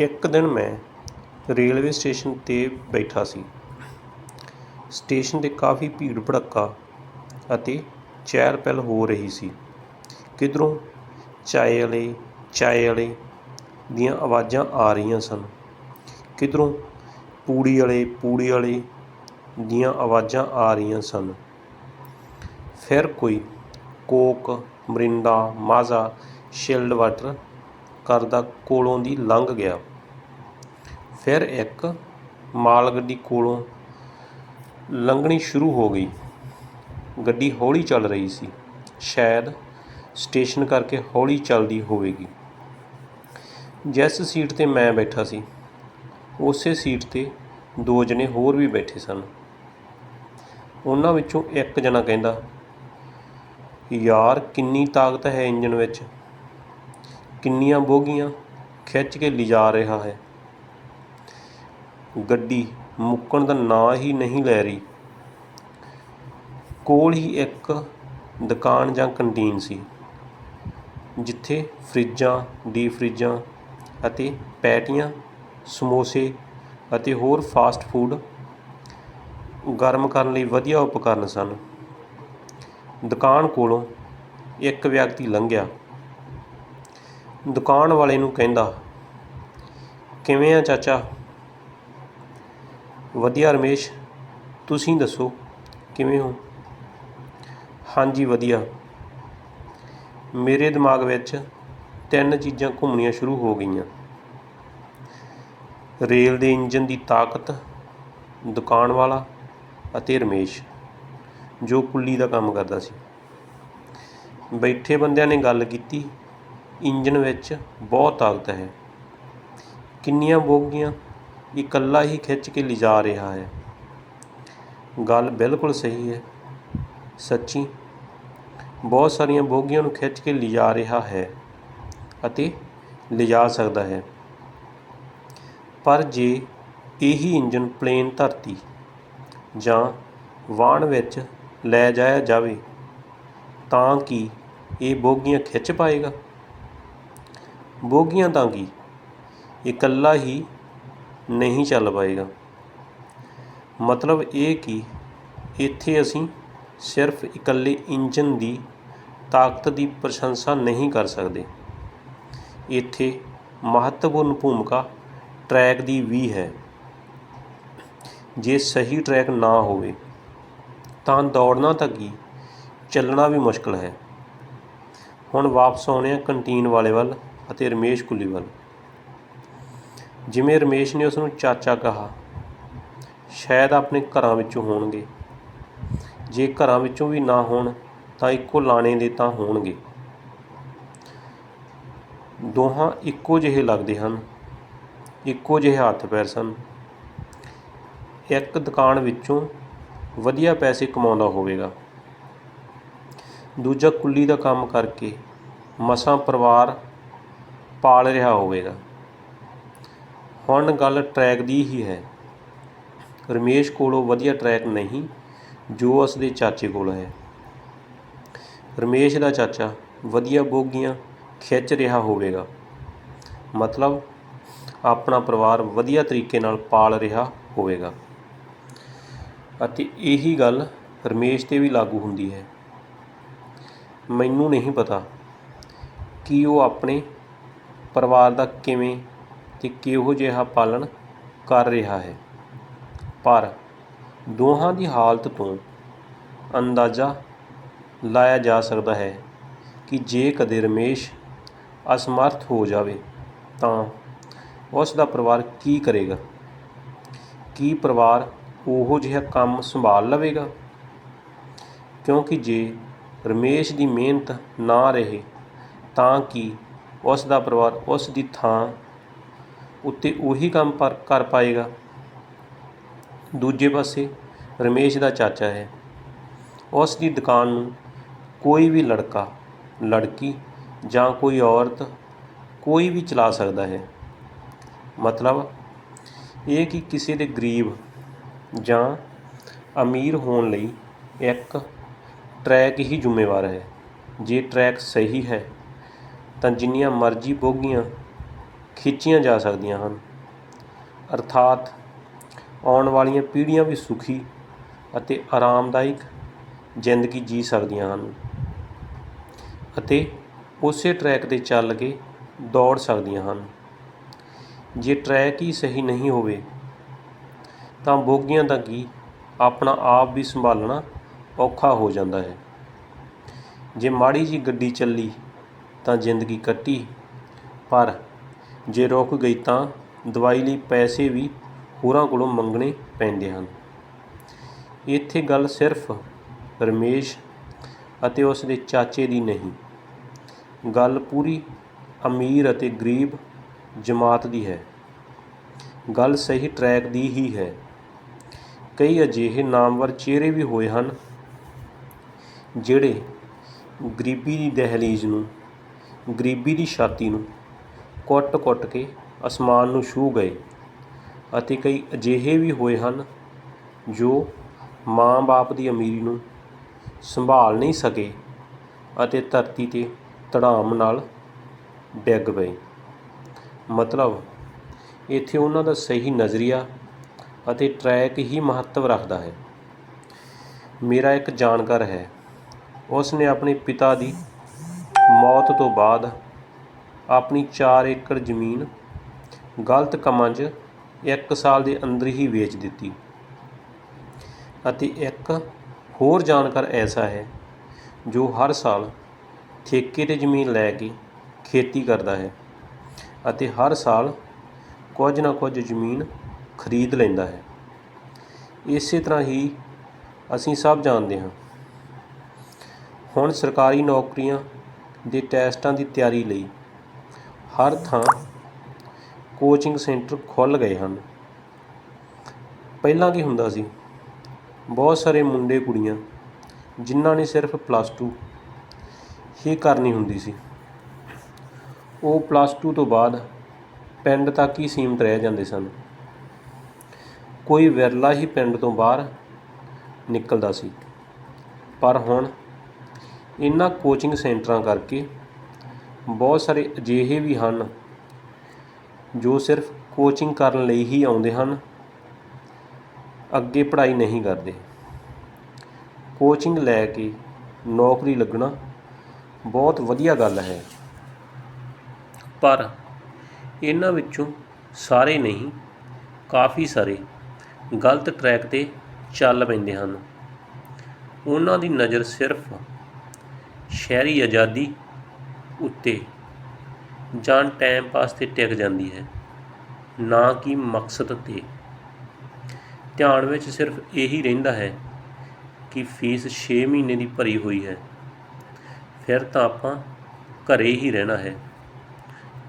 ਇੱਕ ਦਿਨ ਮੈਂ ਰੇਲਵੇ ਸਟੇਸ਼ਨ 'ਤੇ ਬੈਠਾ ਸੀ। ਸਟੇਸ਼ਨ 'ਤੇ ਕਾਫੀ ਭੀੜ ਭੜੱਕਾ ਅਤੇ ਚਹਿਲ ਪਹਿਲ ਹੋ ਰਹੀ ਸੀ। ਕਿਧਰੋਂ ਚਾਏ ਵਾਲੇ ਚਾਏ ਵਾਲੇ ਦੀਆਂ ਆਵਾਜ਼ਾਂ ਆ ਰਹੀਆਂ ਸਨ। ਕਿੱਧਰੋਂ ਪੂੜੀ ਵਾਲੇ ਪੂੜੀ ਵਾਲੇ ਦੀਆਂ ਆਵਾਜ਼ਾਂ ਆ ਰਹੀਆਂ ਸਨ। ਫਿਰ ਕੋਈ coke, Mirinda, Maaza, chilled water ਕਰਦਾ ਕੋਲੋਂ ਦੀ ਲੰਘ ਗਿਆ। ਫਿਰ ਇੱਕ ਮਾਲ ਗੱਡੀ ਕੋਲੋਂ ਲੰਘਣੀ ਸ਼ੁਰੂ ਹੋ ਗਈ। ਗੱਡੀ ਹੌਲੀ ਚੱਲ ਰਹੀ ਸੀ। ਸ਼ਾਇਦ ਸਟੇਸ਼ਨ ਕਰਕੇ ਹੌਲੀ ਚੱਲਦੀ ਹੋਵੇਗੀ। ਜਿਸ ਸੀਟ 'ਤੇ ਮੈਂ ਬੈਠਾ ਸੀ, ਉਸੇ ਸੀਟ 'ਤੇ ਦੋ ਜਣੇ ਹੋਰ ਵੀ ਬੈਠੇ ਸਨ। ਉਹਨਾਂ ਵਿੱਚੋਂ ਇੱਕ ਜਣਾ ਕਹਿੰਦਾ, ਯਾਰ, ਕਿੰਨੀ ਤਾਕਤ ਹੈ ਇੰਜਨ ਵਿੱਚ। ਕਿੰਨੀਆਂ ਬੋਗੀਆਂ ਖਿੱਚ ਕੇ ਲਿਜਾ ਰਿਹਾ ਹੈ। ਗੱਡੀ ਮੁੱਕਣ ਦਾ ਨਾਂ ਹੀ ਨਹੀਂ ਲੈ ਰਹੀ। ਕੋਲ ਹੀ ਇੱਕ ਦੁਕਾਨ ਜਾਂ ਕੰਟੀਨ ਸੀ, ਜਿੱਥੇ ਫਰਿੱਜਾਂ ਡੀਪ ਫਰਿੱਜਾਂ ਅਤੇ ਪੈਟੀਆਂ, ਸਮੋਸੇ ਅਤੇ ਹੋਰ ਫਾਸਟ ਫੂਡ ਗਰਮ ਕਰਨ ਲਈ ਵਧੀਆ ਉਪਕਰਨ ਸਨ। ਦੁਕਾਨ ਕੋਲੋਂ ਇੱਕ ਵਿਅਕਤੀ ਲੰਘਿਆ। ਦੁਕਾਨ ਵਾਲੇ ਨੂੰ ਕਹਿੰਦਾ, ਕਿਵੇਂ ਆ ਚਾਚਾ? ਵਧੀਆ ਰਮੇਸ਼, ਤੁਸੀਂ ਦੱਸੋ, ਕਿਵੇਂ ਹੋ? ਹਾਂਜੀ, ਵਧੀਆ। ਮੇਰੇ ਦਿਮਾਗ ਵਿੱਚ ਤਿੰਨ ਚੀਜ਼ਾਂ ਘੁੰਮਣੀਆਂ ਸ਼ੁਰੂ ਹੋ ਗਈਆਂ। ਰੇਲ ਦੇ ਇੰਜਨ ਦੀ ਤਾਕਤ, ਦੁਕਾਨ ਵਾਲਾ ਅਤੇ ਰਮੇਸ਼, ਜੋ ਕੁੱਲੀ ਦਾ ਕੰਮ ਕਰਦਾ ਸੀ। ਬੈਠੇ ਬੰਦਿਆਂ ਨੇ ਗੱਲ ਕੀਤੀ ਇੰਜਨ ਵਿੱਚ ਬਹੁਤ ਤਾਕਤ ਹੈ। ਕਿੰਨੀਆਂ ਬੋਗੀਆਂ ਇਕੱਲਾ ਹੀ ਖਿੱਚ ਕੇ ਲਿਜਾ ਰਿਹਾ ਹੈ। ਗੱਲ ਬਿਲਕੁਲ ਸਹੀ ਹੈ, ਸੱਚੀ। ਬਹੁਤ ਸਾਰੀਆਂ ਬੋਗੀਆਂ ਨੂੰ ਖਿੱਚ ਕੇ ਲਿਜਾ ਰਿਹਾ ਹੈ ਅਤੇ ਲਿਜਾ ਸਕਦਾ ਹੈ। ਪਰ ਜੇ ਇਹੀ ਇੰਜਨ ਪਲੇਨ ਧਰਤੀ ਜਾਂ ਵਾਹਣ ਵਿੱਚ ਲੈ ਜਾਇਆ ਜਾਵੇ, ਤਾਂ ਕੀ ਇਹ ਬੋਗੀਆਂ ਖਿੱਚ ਪਾਏਗਾ? ਬੋਗੀਆਂ ਤਾਂ ਕੀ? ਇਕੱਲਾ ਹੀ ਨਹੀਂ ਚੱਲ ਪਾਏਗਾ। ਮਤਲਬ ਇਹ ਕਿ ਇੱਥੇ ਅਸੀਂ ਸਿਰਫ ਇਕੱਲੇ ਇੰਜਨ ਦੀ ਤਾਕਤ ਦੀ ਪ੍ਰਸ਼ੰਸਾ ਨਹੀਂ ਕਰ ਸਕਦੇ। ਇੱਥੇ ਮਹੱਤਵਪੂਰਨ ਭੂਮਿਕਾ ਟਰੈਕ ਦੀ ਵੀ ਹੈ। ਜੇ ਸਹੀ ਟਰੈਕ ਨਾ ਹੋਵੇ, ਤਾਂ ਦੌੜਨਾ ਤਾਂ ਕੀ? ਚੱਲਣਾ ਵੀ ਮੁਸ਼ਕਲ ਹੈ। ਹੁਣ ਵਾਪਸ ਆਉਣੇ ਆ ਕੰਟੀਨ ਵਾਲੇ ਵੱਲ ਅਤੇ ਰਮੇਸ਼ ਕੁੱਲੀ ਵੱਲ ਜਿਵੇਂ ਰਮੇਸ਼ ਨੇ ਉਸ ਨੂੰ ਚਾਚਾ ਕਹਾ, ਸ਼ਾਇਦ ਆਪਣੇ ਘਰਾਂ ਵਿੱਚੋਂ ਹੋਣਗੇ। ਜੇ ਘਰਾਂ ਵਿੱਚੋਂ ਵੀ ਨਾ ਹੋਣ, ਤਾਂ ਇੱਕੋ ਲਾਣੇ ਦੇ ਤਾਂ ਹੋਣਗੇ। ਦੋਹਾਂ ਇੱਕੋ ਜਿਹੇ ਲੱਗਦੇ ਹਨ, ਇੱਕੋ ਜਿਹੇ ਹੱਥ ਪੈਰ ਸਨ। ਇੱਕ ਦੁਕਾਨ ਵਿੱਚੋਂ ਵਧੀਆ ਪੈਸੇ ਕਮਾਉਂਦਾ ਹੋਵੇਗਾ। ਦੂਜਾ ਕੁੱਲੀ ਦਾ ਕੰਮ ਕਰਕੇ ਮਸਾਂ ਪਰਿਵਾਰ ਪਾਲ ਰਿਹਾ ਹੋਵੇਗਾ। ਹੁਣ ਗੱਲ ਟਰੈਕ ਦੀ ਹੀ ਹੈ। ਰਮੇਸ਼ ਕੋਲੋਂ ਵਧੀਆ ਟਰੈਕ ਨਹੀਂ, ਜੋ ਉਸ ਦੇ ਚਾਚੇ ਕੋਲ ਹੈ। ਰਮੇਸ਼ ਦਾ ਚਾਚਾ ਵਧੀਆ ਬੋਗੀਆਂ ਖਿੱਚ ਰਿਹਾ ਹੋਵੇਗਾ। ਮਤਲਬ ਆਪਣਾ ਪਰਿਵਾਰ ਵਧੀਆ ਤਰੀਕੇ ਨਾਲ ਪਾਲ ਰਿਹਾ ਹੋਵੇਗਾ। ਅਤੇ ਇਹੀ ਗੱਲ ਰਮੇਸ਼ 'ਤੇ ਵੀ ਲਾਗੂ ਹੁੰਦੀ ਹੈ। ਮੈਨੂੰ ਨਹੀਂ ਪਤਾ ਕਿ ਉਹ ਆਪਣੇ ਪਰਿਵਾਰ ਦਾ ਕਿਵੇਂ ਅਤੇ ਕਿਹੋ ਜਿਹਾ ਪਾਲਣ ਕਰ ਰਿਹਾ ਹੈ। ਪਰ ਦੋਹਾਂ ਦੀ ਹਾਲਤ ਤੋਂ ਅੰਦਾਜ਼ਾ ਲਾਇਆ ਜਾ ਸਕਦਾ ਹੈ ਕਿ ਜੇ ਕਦੇ ਰਮੇਸ਼ ਅਸਮਰਥ ਹੋ ਜਾਵੇ ਤਾਂ ਉਸ ਦਾ ਪਰਿਵਾਰ ਕੀ ਕਰੇਗਾ? ਕੀ ਪਰਿਵਾਰ ਉਹੋ ਜਿਹਾ ਕੰਮ ਸੰਭਾਲ ਲਵੇਗਾ? ਕਿਉਂਕਿ ਜੇ ਰਮੇਸ਼ ਦੀ ਮਿਹਨਤ ਨਾ ਰਹੇ ਤਾਂ ਕੀ ਉਸ ਦਾ ਪਰਿਵਾਰ ਉਸ ਦੀ ਥਾਂ ਉੱਤੇ ਉਹੀ ਕੰਮ ਪਰ ਕਰ ਪਾਏਗਾ। ਦੂਜੇ ਪਾਸੇ ਰਮੇਸ਼ ਦਾ ਚਾਚਾ ਹੈ। ਉਸ ਦੀ ਦੁਕਾਨ ਨੂੰ ਕੋਈ ਵੀ ਲੜਕਾ, ਲੜਕੀ ਜਾਂ ਕੋਈ ਔਰਤ ਕੋਈ ਵੀ ਚਲਾ ਸਕਦਾ ਹੈ। ਮਤਲਬ ਇਹ ਕਿ ਕਿਸੇ ਦੇ ਗਰੀਬ ਜਾਂ ਅਮੀਰ ਹੋਣ ਲਈ ਇੱਕ ਟਰੈਕ ਹੀ ਜ਼ਿੰਮੇਵਾਰ ਹੈ। ਜੇ ਟਰੈਕ ਸਹੀ ਹੈ, ਤਾਂ ਜਿੰਨੀਆਂ ਮਰਜ਼ੀ ਬੋਗੀਆਂ ਖਿੱਚੀਆਂ ਜਾ ਸਕਦੀਆਂ ਹਨ। ਅਰਥਾਤ ਆਉਣ ਵਾਲੀਆਂ ਪੀੜ੍ਹੀਆਂ ਵੀ ਸੁਖੀ ਅਤੇ ਆਰਾਮਦਾਇਕ ਜ਼ਿੰਦਗੀ ਜੀ ਸਕਦੀਆਂ ਹਨ ਅਤੇ ਉਸੇ ਟਰੈਕ 'ਤੇ ਚੱਲ ਕੇ ਦੌੜ ਸਕਦੀਆਂ ਹਨ। ਜੇ ਟਰੈਕ ਹੀ ਸਹੀ ਨਹੀਂ ਹੋਵੇ, ਤਾਂ ਬੋਗੀਆਂ ਦਾ ਕੀ? ਆਪਣਾ ਆਪ ਵੀ ਸੰਭਾਲਣਾ ਔਖਾ ਹੋ ਜਾਂਦਾ ਹੈ। ਜੇ ਮਾੜੀ ਜੀ ਗੱਡੀ ਚੱਲੀ ਤਾਂ ਜ਼ਿੰਦਗੀ ਕੱਟੀ, ਪਰ ਜੇ ਰੁਕ ਗਈ ਤਾਂ ਦਵਾਈ ਲਈ ਪੈਸੇ ਵੀ ਹੋਰਾਂ ਕੋਲੋਂ ਮੰਗਣੇ ਪੈਂਦੇ ਹਨ। ਇੱਥੇ ਗੱਲ ਸਿਰਫ ਰਮੇਸ਼ ਅਤੇ ਉਸ ਦੇ ਚਾਚੇ ਦੀ ਨਹੀਂ, ਗੱਲ ਪੂਰੀ ਅਮੀਰ ਅਤੇ ਗਰੀਬ ਜਮਾਤ ਦੀ ਹੈ। ਗੱਲ ਸਹੀ ਟਰੈਕ ਦੀ ਹੀ ਹੈ। ਕਈ ਅਜਿਹੇ ਨਾਮਵਰ ਚਿਹਰੇ ਵੀ ਹੋਏ ਹਨ, ਜਿਹੜੇ ਗਰੀਬੀ ਦੀ ਦਹਲੀਜ਼ ਨੂੰ, ਗਰੀਬੀ ਦੀ ਛਾਤੀ ਨੂੰ ਕੁੱਟ-ਕੁੱਟ ਕੇ ਅਸਮਾਨ ਨੂੰ ਛੂਹ ਗਏ ਅਤੇ ਕਈ ਅਜਿਹੇ ਵੀ ਹੋਏ ਹਨ ਜੋ ਮਾਂ-ਬਾਪ ਦੀ ਅਮੀਰੀ ਨੂੰ ਸੰਭਾਲ ਨਹੀਂ ਸਕੇ ਅਤੇ ਧਰਤੀ 'ਤੇ ਧੜਾਮ ਨਾਲ ਡਿੱਗ ਪਏ। ਮਤਲਬ, ਇੱਥੇ ਉਹਨਾਂ ਦਾ ਸਹੀ ਨਜ਼ਰੀਆ ਅਤੇ ਟਰੈਕ ਹੀ ਮਹੱਤਵ ਰੱਖਦਾ ਹੈ। ਮੇਰਾ ਇੱਕ ਜਾਣਕਾਰ ਹੈ ਉਸ ਨੇ ਆਪਣੇ ਪਿਤਾ ਦੀ ਮੌਤ ਤੋਂ ਬਾਅਦ ਆਪਣੀ 4 ਏਕੜ ਜ਼ਮੀਨ ਗਲਤ ਕੰਮਾਂ 'ਚ ਇੱਕ ਸਾਲ ਦੇ ਅੰਦਰ ਹੀ ਵੇਚ ਦਿੱਤੀ। ਅਤੇ ਇੱਕ ਹੋਰ ਜਾਣਕਾਰ ਐਸਾ ਹੈ ਜੋ ਹਰ ਸਾਲ ਠੇਕੇ ਤੇ ਜ਼ਮੀਨ ਲੈ ਕੇ ਖੇਤੀ ਕਰਦਾ ਹੈ ਅਤੇ ਹਰ ਸਾਲ ਕੁਝ ਨਾ ਕੁਝ ਜ਼ਮੀਨ ਖਰੀਦ ਲੈਂਦਾ ਹੈ। ਇਸੇ ਤਰ੍ਹਾਂ ਹੀ ਅਸੀਂ ਸਭ ਜਾਣਦੇ ਹਾਂ। ਹੁਣ ਸਰਕਾਰੀ ਨੌਕਰੀਆਂ ਦੇ ਟੈਸਟਾਂ ਦੀ ਤਿਆਰੀ ਲਈ ਹਰ ਥਾਂ ਕੋਚਿੰਗ ਸੈਂਟਰ ਖੁੱਲ੍ਹ ਗਏ ਹਨ। ਪਹਿਲਾਂ ਕੀ ਹੁੰਦਾ ਸੀ? ਬਹੁਤ ਸਾਰੇ ਮੁੰਡੇ ਕੁੜੀਆਂ, ਜਿਨ੍ਹਾਂ ਨੇ ਸਿਰਫ ਪਲੱਸ 2 ਹੀ ਕਰਨੀ ਹੁੰਦੀ ਸੀ। ਉਹ ਪਲੱਸ 2 ਤੋਂ ਬਾਅਦ ਪਿੰਡ ਤੱਕ ਹੀ ਸੀਮਤ ਰਹਿ ਜਾਂਦੇ ਸਨ। ਕੋਈ ਵਿਰਲਾ ਹੀ ਪਿੰਡ ਤੋਂ ਬਾਹਰ ਨਿਕਲਦਾ ਸੀ। ਪਰ ਹੁਣ ਇਹਨਾਂ ਕੋਚਿੰਗ ਸੈਂਟਰਾਂ ਕਰਕੇ ਬਹੁਤ ਸਾਰੇ ਅਜਿਹੇ ਵੀ ਹਨ ਜੋ ਸਿਰਫ ਕੋਚਿੰਗ ਕਰਨ ਲਈ ਹੀ ਆਉਂਦੇ ਹਨ, ਅੱਗੇ ਪੜ੍ਹਾਈ ਨਹੀਂ ਕਰਦੇ। ਕੋਚਿੰਗ ਲੈ ਕੇ ਨੌਕਰੀ ਲੱਗਣਾ ਬਹੁਤ ਵਧੀਆ ਗੱਲ ਹੈ। ਪਰ ਇਹਨਾਂ ਵਿੱਚੋਂ ਸਾਰੇ ਨਹੀਂ, ਕਾਫੀ ਸਾਰੇ ਗਲਤ ਟਰੈਕ ਤੇ ਚੱਲ ਪੈਂਦੇ ਹਨ। ਉਹਨਾਂ ਦੀ ਨਜ਼ਰ ਸਿਰਫ ਸ਼ਹਿਰੀ ਆਜ਼ਾਦੀ ਉੱਤੇ। ਜਾਂ ਟਾਈਮ ਪਾਸ ਤੇ ਟਿਕ ਜਾਂਦੀ ਹੈ। ਨਾ ਕਿ ਮਕਸਦ ਤੇ। ਧਿਆਨ ਵਿੱਚ ਸਿਰਫ ਇਹੀ ਰਹਿੰਦਾ ਹੈ ਕਿ ਫੀਸ 6 ਮਹੀਨੇ ਦੀ ਭਰੀ ਹੋਈ ਹੈ। ਫਿਰ ਤਾਂ ਆਪਾਂ ਘਰੇ ਹੀ ਰਹਿਣਾ ਹੈ।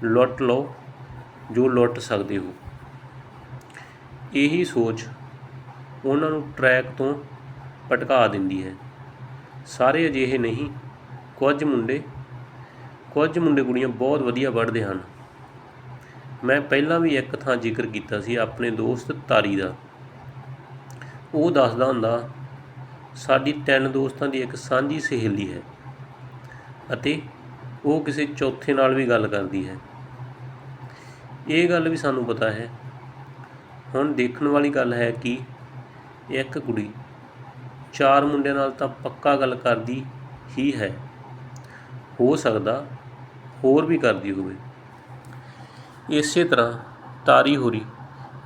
ਲੁੱਟ ਲਓ, ਜੋ ਲੁੱਟ ਸਕਦੇ ਹੋ। ਇਹੀ ਸੋਚ ਉਹਨਾਂ ਨੂੰ ਟਰੈਕ ਤੋਂ ਭਟਕਾ ਦਿੰਦੀ ਹੈ। ਸਾਰੇ ਅਜਿਹੇ ਨਹੀਂ, ਕੁਝ ਮੁੰਡੇ ਕੁਝ ਮੁੰਡੇ ਕੁੜੀਆਂ ਬਹੁਤ ਵਧੀਆ ਪੜ੍ਹਦੇ ਹਨ। ਮੈਂ ਪਹਿਲਾਂ ਵੀ ਇੱਕ ਥਾਂ ਜ਼ਿਕਰ ਕੀਤਾ ਸੀ ਆਪਣੇ ਦੋਸਤ ਤਾਰੀ ਦਾ। ਉਹ ਦੱਸਦਾ ਹੁੰਦਾ, ਸਾਡੀ ਤਿੰਨ ਦੋਸਤਾਂ ਦੀ ਇੱਕ ਸਾਂਝੀ ਸਹੇਲੀ ਹੈ ਅਤੇ ਉਹ ਕਿਸੇ ਚੌਥੇ ਨਾਲ ਵੀ ਗੱਲ ਕਰਦੀ ਹੈ। ਇਹ ਗੱਲ ਵੀ ਸਾਨੂੰ ਪਤਾ ਹੈ। ਹੁਣ ਦੇਖਣ ਵਾਲੀ ਗੱਲ ਹੈ ਕਿ ਇੱਕ ਕੁੜੀ ਚਾਰ ਮੁੰਡਿਆਂ ਨਾਲ ਤਾਂ ਪੱਕਾ ਗੱਲ ਕਰਦੀ ਹੀ ਹੈ। ਹੋ ਸਕਦਾ, ਹੋਰ ਵੀ ਕਰਦੀ ਹੋਵੇ। ਇਸੇ ਤਰ੍ਹਾਂ ਤਾਰੀ ਹੋਰੀ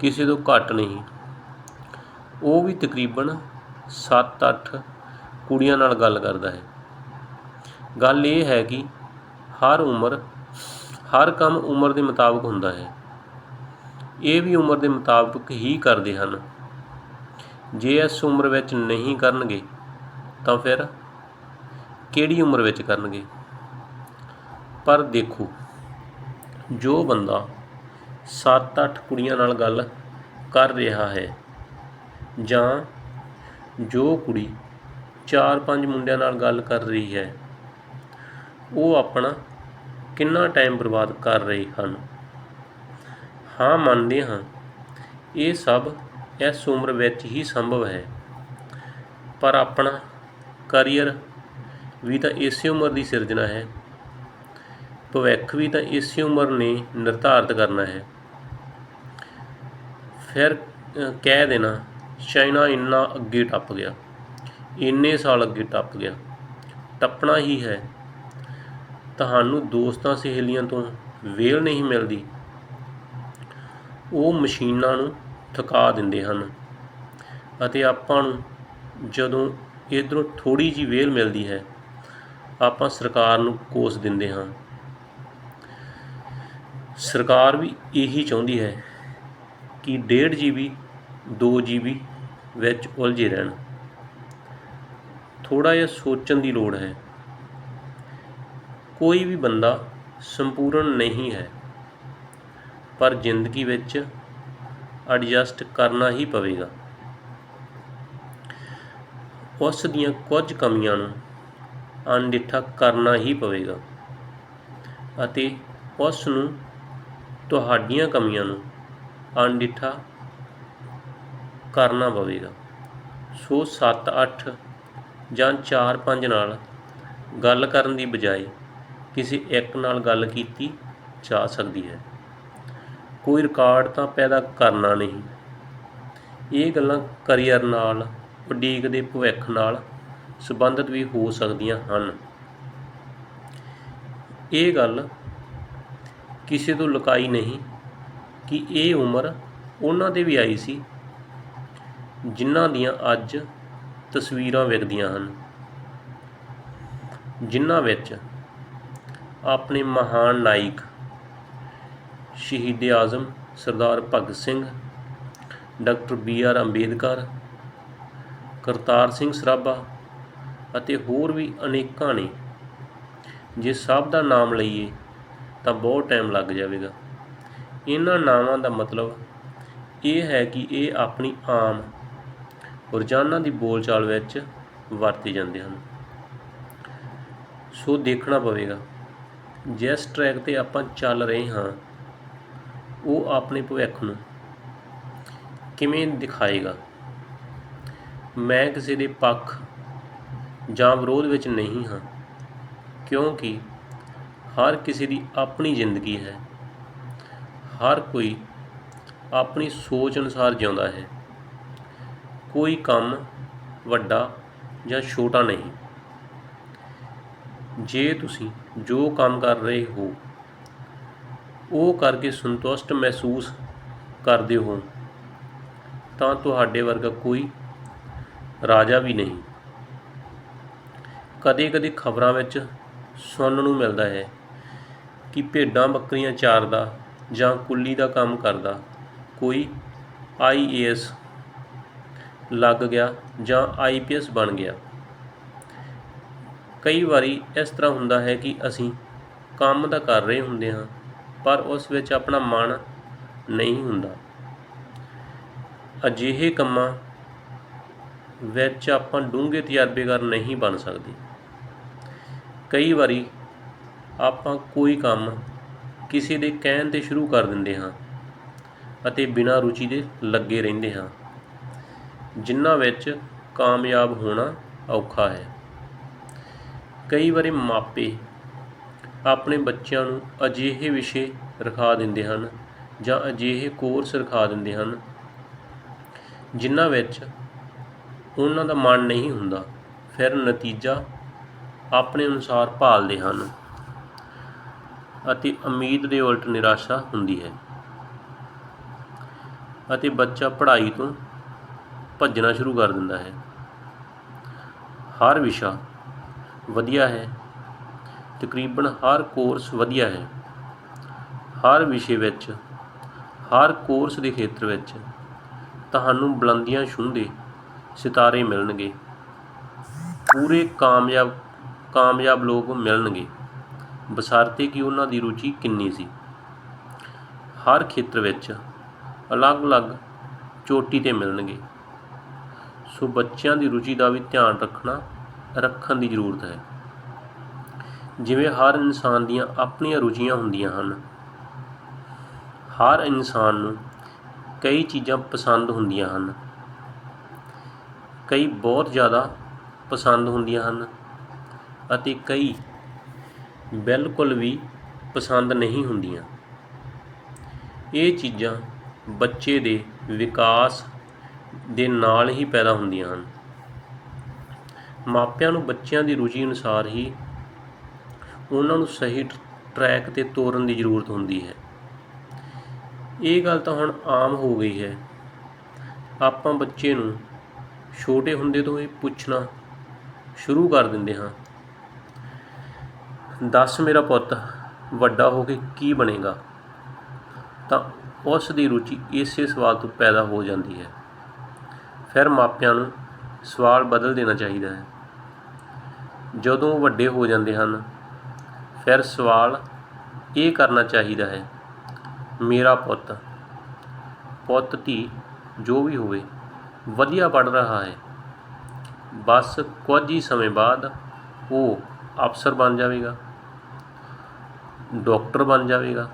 ਕਿਸੇ ਤੋਂ ਘੱਟ ਨਹੀਂ। ਉਹ ਵੀ ਤਕਰੀਬਨ 7-8 ਕੁੜੀਆਂ ਨਾਲ ਗੱਲ ਕਰਦਾ ਹੈ। ਗੱਲ ਇਹ ਹੈ ਕਿ ਹਰ ਉਮਰ, ਹਰ ਕੰਮ ਉਮਰ ਦੇ ਮੁਤਾਬਕ ਹੁੰਦਾ ਹੈ। ਇਹ ਵੀ ਉਮਰ ਦੇ ਮੁਤਾਬਕ ਹੀ ਕਰਦੇ ਹਨ। ਜੇ ਇਸ ਉਮਰ ਵਿੱਚ ਨਹੀਂ ਕਰਨਗੇ, ਤਾਂ ਫਿਰ ਕਿਹੜੀ ਉਮਰ ਵਿੱਚ ਕਰਨਗੇ? ਪਰ ਦੇਖੋ, ਜੋ ਬੰਦਾ 7-8 ਕੁੜੀਆਂ ਨਾਲ ਗੱਲ ਕਰ ਰਿਹਾ ਹੈ ਜਾਂ ਜੋ ਕੁੜੀ 4-5 ਮੁੰਡਿਆਂ ਨਾਲ ਗੱਲ ਕਰ ਰਹੀ ਹੈ, ਉਹ ਆਪਣਾ ਕਿੰਨਾ ਟਾਈਮ ਬਰਬਾਦ ਕਰ ਰਹੇ ਹਨ? ਹਾਂ, ਮੰਨਦੇ ਹਾਂ, ਇਹ ਸਭ ਇਸ ਉਮਰ ਵਿੱਚ ਹੀ ਸੰਭਵ ਹੈ, ਪਰ ਆਪਣਾ ਕਰੀਅਰ ਵੀ ਤਾਂ ਇਸੇ ਉਮਰ ਦੀ ਸਿਰਜਣਾ ਹੈ। ਭਵਿੱਖ ਵੀ ਤਾਂ ਇਸੇ ਉਮਰ ਨੇ ਨਿਰਧਾਰਤ ਕਰਨਾ ਹੈ। ਫਿਰ ਕਹਿ ਦੇਣਾ, ਚਾਈਨਾ ਇੰਨਾ ਅੱਗੇ ਟੱਪ ਗਿਆ। ਇੰਨੇ ਸਾਲ ਅੱਗੇ ਟੱਪ ਗਿਆ। ਟੱਪਣਾ ਹੀ ਹੈ। ਤੁਹਾਨੂੰ ਦੋਸਤਾਂ ਸਹੇਲੀਆਂ ਤੋਂ ਵੇਲ ਨਹੀਂ ਮਿਲਦੀ। ਉਹ ਮਸ਼ੀਨਾਂ ਨੂੰ ਥਕਾ ਦਿੰਦੇ ਹਨ ਅਤੇ ਆਪਾਂ ਨੂੰ ਜਦੋਂ ਇਧਰੋਂ ਥੋੜੀ ਜਿਹੀ ਵੇਲ ਮਿਲਦੀ ਹੈ, ਆਪਾਂ ਸਰਕਾਰ ਨੂੰ ਕੋਸ ਦਿੰਦੇ ਹਾਂ। ਸਰਕਾਰ ਵੀ ਇਹੀ ਚਾਹੁੰਦੀ ਹੈ ਕਿ 1.5 ਜੀਬੀ 2 ਜੀਬੀ ਵਿੱਚ ਉਲਝੇ ਰਹਿਣ। ਥੋੜਾ ਜਿਹਾ ਸੋਚਣ ਦੀ ਲੋੜ ਹੈ। ਕੋਈ ਵੀ ਬੰਦਾ ਸੰਪੂਰਨ ਨਹੀਂ ਹੈ, ਪਰ ਜ਼ਿੰਦਗੀ ਵਿੱਚ ਐਡਜਸਟ ਕਰਨਾ ਹੀ ਪਵੇਗਾ। ਉਸ ਦੀਆਂ ਕੁਝ ਕਮੀਆਂ ਨੂੰ ਅਣਡਿੱਠਾ ਕਰਨਾ ਹੀ ਪਵੇਗਾ ਅਤੇ ਉਸ ਨੂੰ ਤੁਹਾਡੀਆਂ ਕਮੀਆਂ ਨੂੰ ਅਣਡਿੱਠਾ ਕਰਨਾ ਪਵੇਗਾ। ਸੋ 7-8 ਜਾਂ 4-5 ਨਾਲ ਗੱਲ ਕਰਨ ਦੀ ਬਜਾਏ ਕਿਸੇ ਇੱਕ ਨਾਲ ਗੱਲ ਕੀਤੀ ਜਾ ਸਕਦੀ ਹੈ। ਕੋਈ ਰਿਕਾਰਡ ਤਾਂ ਪੈਦਾ ਕਰਨਾ ਨਹੀਂ। ਇਹ ਗੱਲਾਂ ਕਰੀਅਰ ਨਾਲ, ਉਡੀਕ ਦੇ ਭਵਿੱਖ ਨਾਲ ਸੰਬੰਧਿਤ ਵੀ ਹੋ ਸਕਦੀਆਂ ਹਨ। ਇਹ ਗੱਲ ਕਿਸੇ ਤੋਂ ਲੁਕਾਈ ਨਹੀਂ ਕਿ ਇਹ ਉਮਰ ਉਹਨਾਂ 'ਤੇ ਵੀ ਆਈ ਸੀ, ਜਿਨ੍ਹਾਂ ਦੀਆਂ ਅੱਜ ਤਸਵੀਰਾਂ ਵਿਕਦੀਆਂ ਹਨ। ਜਿਨ੍ਹਾਂ ਵਿੱਚ ਆਪਣੇ ਮਹਾਨ ਨਾਇਕ ਸ਼ਹੀਦ ਆਜ਼ਮ Sardar Bhagat Singh, doctor B R Ambedkar, Kartar Singh Sarabha ਅਤੇ ਹੋਰ ਵੀ ਅਨੇਕਾਂ ਨੇ ਜੇ ਸਭ ਦਾ ਨਾਮ ਲਈਏ ਤਾਂ ਬਹੁਤ ਟਾਈਮ ਲੱਗ ਜਾਵੇਗਾ। ਇਹਨਾਂ ਨਾਵਾਂ ਦਾ ਮਤਲਬ ਇਹ ਹੈ ਕਿ ਇਹ ਆਪਣੀ ਆਮ ਰੋਜ਼ਾਨਾ ਦੀ ਬੋਲਚਾਲ ਵਿੱਚ ਵਰਤੇ ਜਾਂਦੇ ਹਨ। ਸੋ ਦੇਖਣਾ ਪਵੇਗਾ, ਜਿਸ ਟਰੈਕ ਤੇ ਆਪਾਂ ਚੱਲ ਰਹੇ ਹਾਂ, ਉਹ ਆਪਣੇ ਭਵਿੱਖ ਨੂੰ ਕਿਵੇਂ ਦਿਖਾਏਗਾ? ਮੈਂ ਕਿਸੇ ਦੇ ਪੱਖ ਜਾਂ ਵਿਰੋਧ ਵਿੱਚ ਨਹੀਂ ਹਾਂ, ਕਿਉਂਕਿ ਹਰ ਕਿਸੇ ਦੀ ਆਪਣੀ ਜ਼ਿੰਦਗੀ ਹੈ। ਹਰ ਕੋਈ ਆਪਣੀ ਸੋਚ ਅਨੁਸਾਰ ਜਿਉਂਦਾ ਹੈ। ਕੋਈ ਕੰਮ ਵੱਡਾ ਜਾਂ ਛੋਟਾ ਨਹੀਂ। ਜੇ ਤੁਸੀਂ ਜੋ ਕੰਮ ਕਰ ਰਹੇ ਹੋ, ਉਹ ਕਰਕੇ ਸੰਤੁਸ਼ਟ ਮਹਿਸੂਸ ਕਰਦੇ ਹੋ, ਤਾਂ ਤੁਹਾਡੇ ਵਰਗਾ ਕੋਈ ਰਾਜਾ ਵੀ ਨਹੀਂ। ਕਦੇ-ਕਦੇ ਖਬਰਾਂ ਵਿੱਚ ਸੁਣਨ ਨੂੰ ਮਿਲਦਾ ਹੈ ਕਿ ਭੇਡਾਂ ਬੱਕਰੀਆਂ ਚਾਰਦਾ ਜਾਂ ਕੁੱਲੀ ਦਾ ਕੰਮ ਕਰਦਾ, ਕੋਈ ਆਈਏਐਸ ਲੱਗ ਗਿਆ ਜਾਂ ਆਈਪੀਐਸ ਬਣ ਗਿਆ। ਕਈ ਵਾਰੀ ਇਸ ਤਰ੍ਹਾਂ ਹੁੰਦਾ ਹੈ ਕਿ ਅਸੀਂ ਕੰਮ ਤਾਂ ਕਰ ਰਹੇ ਹੁੰਦੇ ਹਾਂ, ਪਰ ਉਸ ਵਿੱਚ ਆਪਣਾ ਮਨ ਨਹੀਂ ਹੁੰਦਾ। ਅਜਿਹੇ ਕੰਮਾਂ ਵਿੱਚ ਆਪਾਂ ਡੂੰਘੇ ਤਜਰਬੇਕਾਰ ਨਹੀਂ ਬਣ ਸਕਦੇ। ਕਈ ਵਾਰੀ ਆਪਾਂ ਕੋਈ ਕੰਮ ਕਿਸੇ ਦੇ ਕਹਿਣ ਤੇ ਸ਼ੁਰੂ ਕਰ ਦਿੰਦੇ ਹਾਂ ਅਤੇ ਬਿਨਾਂ ਰੁਚੀ ਦੇ ਲੱਗੇ ਰਹਿੰਦੇ ਹਾਂ, ਜਿਨ੍ਹਾਂ ਵਿੱਚ ਕਾਮਯਾਬ ਹੋਣਾ ਔਖਾ ਹੈ। ਕਈ ਵਾਰੀ ਮਾਪੇ ਆਪਣੇ ਬੱਚਿਆਂ ਨੂੰ ਅਜਿਹੇ ਵਿਸ਼ੇ ਰਖਾ ਦਿੰਦੇ ਹਨ ਜਾਂ ਅਜਿਹੇ ਕੋਰਸ ਰਖਾ ਦਿੰਦੇ ਹਨ, ਜਿਨ੍ਹਾਂ ਵਿੱਚ ਉਹਨਾਂ ਦਾ ਮਨ ਨਹੀਂ ਹੁੰਦਾ, ਫਿਰ ਨਤੀਜਾ ਆਪਣੇ ਅਨੁਸਾਰ ਭਾਲਦੇ ਹਨ। ਅਤੇ ਉਮੀਦ ਦੇ ਉਲਟ ਨਿਰਾਸ਼ਾ ਹੁੰਦੀ ਹੈ। ਅਤੇ ਬੱਚਾ ਪੜ੍ਹਾਈ ਤੋਂ ਭੱਜਣਾ ਸ਼ੁਰੂ ਕਰ ਦਿੰਦਾ ਹੈ। ਹਰ ਵਿਸ਼ਾ ਵਧੀਆ ਹੈ। ਤਕਰੀਬਨ ਹਰ ਕੋਰਸ ਵਧੀਆ ਹੈ। ਹਰ ਵਿਸ਼ੇ ਵਿੱਚ, ਹਰ ਕੋਰਸ ਦੇ ਖੇਤਰ ਵਿੱਚ ਤੁਹਾਨੂੰ ਬੁਲੰਦੀਆਂ ਛੂੰਹਦੇ ਸਿਤਾਰੇ ਮਿਲਣਗੇ। ਪੂਰੇ ਕਾਮਯਾਬ ਕਾਮਯਾਬ ਲੋਕ ਮਿਲਣਗੇ। ਬਸ਼ਰਤੇ ਕਿ ਉਹਨਾਂ ਦੀ ਰੁਚੀ ਕਿੰਨੀ ਸੀ? ਹਰ ਖੇਤਰ ਵਿੱਚ ਅਲੱਗ-ਅਲੱਗ ਚੋਟੀ ਤੇ ਮਿਲਣਗੇ। ਸੋ ਬੱਚਿਆਂ ਦੀ ਰੁਚੀ ਦਾ ਵੀ ਧਿਆਨ ਰੱਖਣਾ, ਰੱਖਣ ਦੀ ਜ਼ਰੂਰਤ ਹੈ। ਜਿਵੇਂ ਹਰ ਇਨਸਾਨ ਦੀਆਂ ਆਪਣੀਆਂ ਰੁਚੀਆਂ ਹੁੰਦੀਆਂ ਹਨ। ਹਰ ਇਨਸਾਨ ਨੂੰ ਕਈ ਚੀਜ਼ਾਂ ਪਸੰਦ ਹੁੰਦੀਆਂ ਹਨ। ਕਈ ਬਹੁਤ ਜ਼ਿਆਦਾ ਪਸੰਦ ਹੁੰਦੀਆਂ ਹਨ ਅਤੇ ਕਈ ਬਿਲਕੁਲ ਵੀ ਪਸੰਦ ਨਹੀਂ ਹੁੰਦੀਆਂ। ਇਹ ਚੀਜ਼ਾਂ ਬੱਚੇ ਦੇ ਵਿਕਾਸ ਦੇ ਨਾਲ ਹੀ ਪੈਦਾ ਹੁੰਦੀਆਂ ਹਨ। ਮਾਪਿਆਂ ਨੂੰ ਬੱਚਿਆਂ ਦੀ ਰੁਚੀ ਅਨੁਸਾਰ ਹੀ ਉਹਨਾਂ ਨੂੰ ਸਹੀ ਟਰੈਕ ਤੇ ਤੋਰਨ ਦੀ ਜ਼ਰੂਰਤ ਹੁੰਦੀ ਹੈ। ਇਹ ਗੱਲ ਤਾਂ ਹੁਣ ਆਮ ਹੋ ਗਈ ਹੈ। ਆਪਾਂ ਬੱਚੇ ਨੂੰ ਛੋਟੇ ਹੁੰਦੇ ਤੋਂ ਹੀ ਪੁੱਛਣਾ ਸ਼ੁਰੂ ਕਰ ਦਿੰਦੇ ਹਾਂ। ਦੱਸ ਮੇਰਾ ਪੁੱਤ, ਵੱਡਾ ਹੋ ਕੇ ਕੀ ਬਣੇਗਾ? ਤਾਂ ਉਸ ਦੀ ਰੁਚੀ ਇਸੇ ਸਵਾਲ ਤੋਂ ਪੈਦਾ ਹੋ ਜਾਂਦੀ ਹੈ। ਫਿਰ ਮਾਪਿਆਂ ਨੂੰ ਸਵਾਲ ਬਦਲ ਦੇਣਾ ਚਾਹੀਦਾ ਹੈ। ਜਦੋਂ ਵੱਡੇ ਹੋ ਜਾਂਦੇ ਹਨ, ਫਿਰ ਸਵਾਲ ਇਹ ਕਰਨਾ ਚਾਹੀਦਾ ਹੈ, ਮੇਰਾ ਪੁੱਤ ਪੁੱਤ ਧੀ ਜੋ ਵੀ ਹੋਵੇ, ਵਧੀਆ ਪੜ ਰਿਹਾ ਹੈ। ਬਸ ਕੁਝ ਹੀ ਸਮੇਂ ਬਾਅਦ ਉਹ ਅਫਸਰ ਬਣ ਜਾਵੇਗਾ। ਡਾਕਟਰ ਬਣ ਜਾਵੇਗਾ,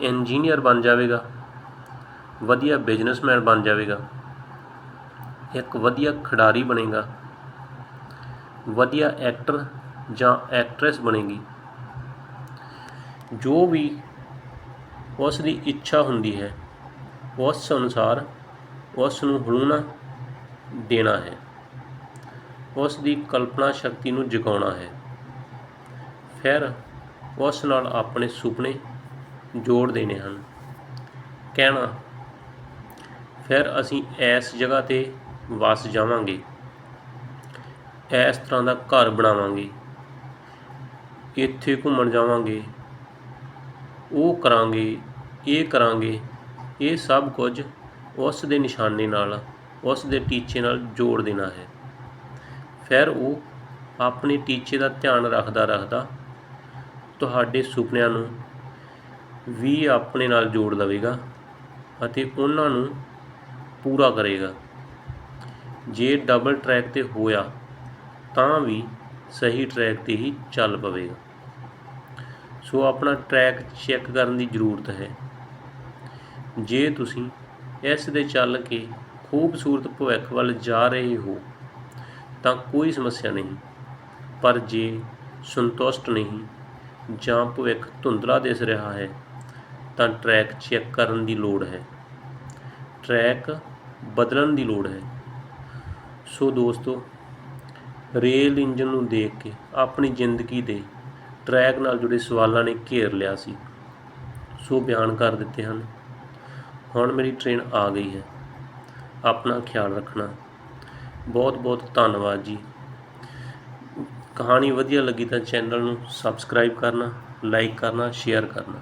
ਇੰਜੀਨੀਅਰ ਬਣ ਜਾਵੇਗਾ, ਵਧੀਆ ਬਿਜ਼ਨਸਮੈਨ ਬਣ ਜਾਵੇਗਾ, ਇੱਕ ਵਧੀਆ ਖਿਡਾਰੀ ਬਣੇਗਾ, ਵਧੀਆ ਐਕਟਰ ਜਾਂ ਐਕਟਰੈਸ ਬਣੇਗੀ। ਜੋ ਵੀ ਉਸ ਦੀ ਇੱਛਾ ਹੁੰਦੀ ਹੈ, ਉਸ ਅਨੁਸਾਰ ਉਸ ਨੂੰ ਹੁਣਾ ਦੇਣਾ ਹੈ। ਉਸ ਦੀ ਕਲਪਨਾ ਸ਼ਕਤੀ ਨੂੰ ਜਗਾਉਣਾ ਹੈ। ਫਿਰ ਉਸ ਨਾਲ ਆਪਣੇ ਸੁਪਨੇ ਜੋੜ ਦੇਣੇ ਹਨ। ਕਹਿਣਾ, ਫਿਰ ਅਸੀਂ ਇਸ ਜਗ੍ਹਾ ਤੇ ਵਸ ਜਾਵਾਂਗੇ। ਇਸ ਤਰ੍ਹਾਂ ਦਾ ਘਰ ਬਣਾਵਾਂਗੇ। ਇੱਥੇ ਘੁੰਮਣ ਜਾਵਾਂਗੇ। ਉਹ ਕਰਾਂਗੇ, ਇਹ ਕਰਾਂਗੇ। ਇਹ ਸਭ ਕੁਝ ਉਸ ਦੇ ਨਿਸ਼ਾਨੇ ਨਾਲ, ਉਸ ਦੇ ਟੀਚੇ ਨਾਲ ਜੋੜ ਦੇਣਾ ਹੈ। ਫਿਰ ਉਹ ਆਪਣੇ ਟੀਚੇ ਦਾ ਧਿਆਨ ਰੱਖਦਾ ਰੱਖਦਾ ਤੁਹਾਡੇ ਸੁਪਨਿਆਂ ਨੂੰ ਵੀ ਆਪਣੇ ਨਾਲ ਜੋੜ ਲਵੇਗਾ ਅਤੇ ਉਹਨਾਂ ਨੂੰ ਪੂਰਾ ਕਰੇਗਾ। ਜੇ ਡਬਲ ਟਰੈਕ ਤੇ ਹੋਇਆ, ਤਾਂ ਵੀ ਸਹੀ ਟਰੈਕ ਤੇ ਹੀ ਚੱਲ ਪਵੇਗਾ। ਸੋ ਆਪਣਾ ਟਰੈਕ ਚੈੱਕ ਕਰਨ ਦੀ ਜ਼ਰੂਰਤ ਹੈ। ਜੇ ਤੁਸੀਂ ਇਸ ਦੇ ਚੱਲ ਕੇ ਖੂਬਸੂਰਤ ਭਵਿੱਖ ਵੱਲ ਜਾ ਰਹੇ ਹੋ, ਤਾਂ ਕੋਈ ਸਮੱਸਿਆ ਨਹੀਂ। ਪਰ ਜੇ ਸੰਤੁਸ਼ਟ ਨਹੀਂ ਜਾਂ ਭਵਿੱਖ ਧੁੰਦਲਾ ਦਿਸ ਰਿਹਾ ਹੈ, ਤਾਂ ਟਰੈਕ ਚੈੱਕ ਕਰਨ ਦੀ ਲੋੜ ਹੈ। ਟਰੈਕ ਬਦਲਣ ਦੀ ਲੋੜ ਹੈ। ਸੋ ਦੋਸਤੋ ਰੇਲ ਇੰਜਨ ਨੂੰ ਦੇਖ ਕੇ ਆਪਣੀ ਜ਼ਿੰਦਗੀ ਦੇ ਟਰੈਕ ਨਾਲ ਜੁੜੇ ਸਵਾਲਾਂ ਨੇ ਘੇਰ ਲਿਆ ਸੀ। ਸੋ ਬਿਆਨ ਕਰ ਦਿੱਤੇ ਹਨ। ਹੁਣ ਮੇਰੀ ਟ੍ਰੇਨ ਆ ਗਈ ਹੈ। ਆਪਣਾ ਖਿਆਲ ਰੱਖਣਾ। ਬਹੁਤ ਬਹੁਤ ਧੰਨਵਾਦ ਜੀ। ਕਹਾਣੀ ਵਧੀਆ ਲੱਗੀ ਤਾਂ ਚੈਨਲ ਨੂੰ ਸਬਸਕ੍ਰਾਈਬ ਕਰਨਾ ਲਾਈਕ ਕਰਨਾ ਸ਼ੇਅਰ ਕਰਨਾ।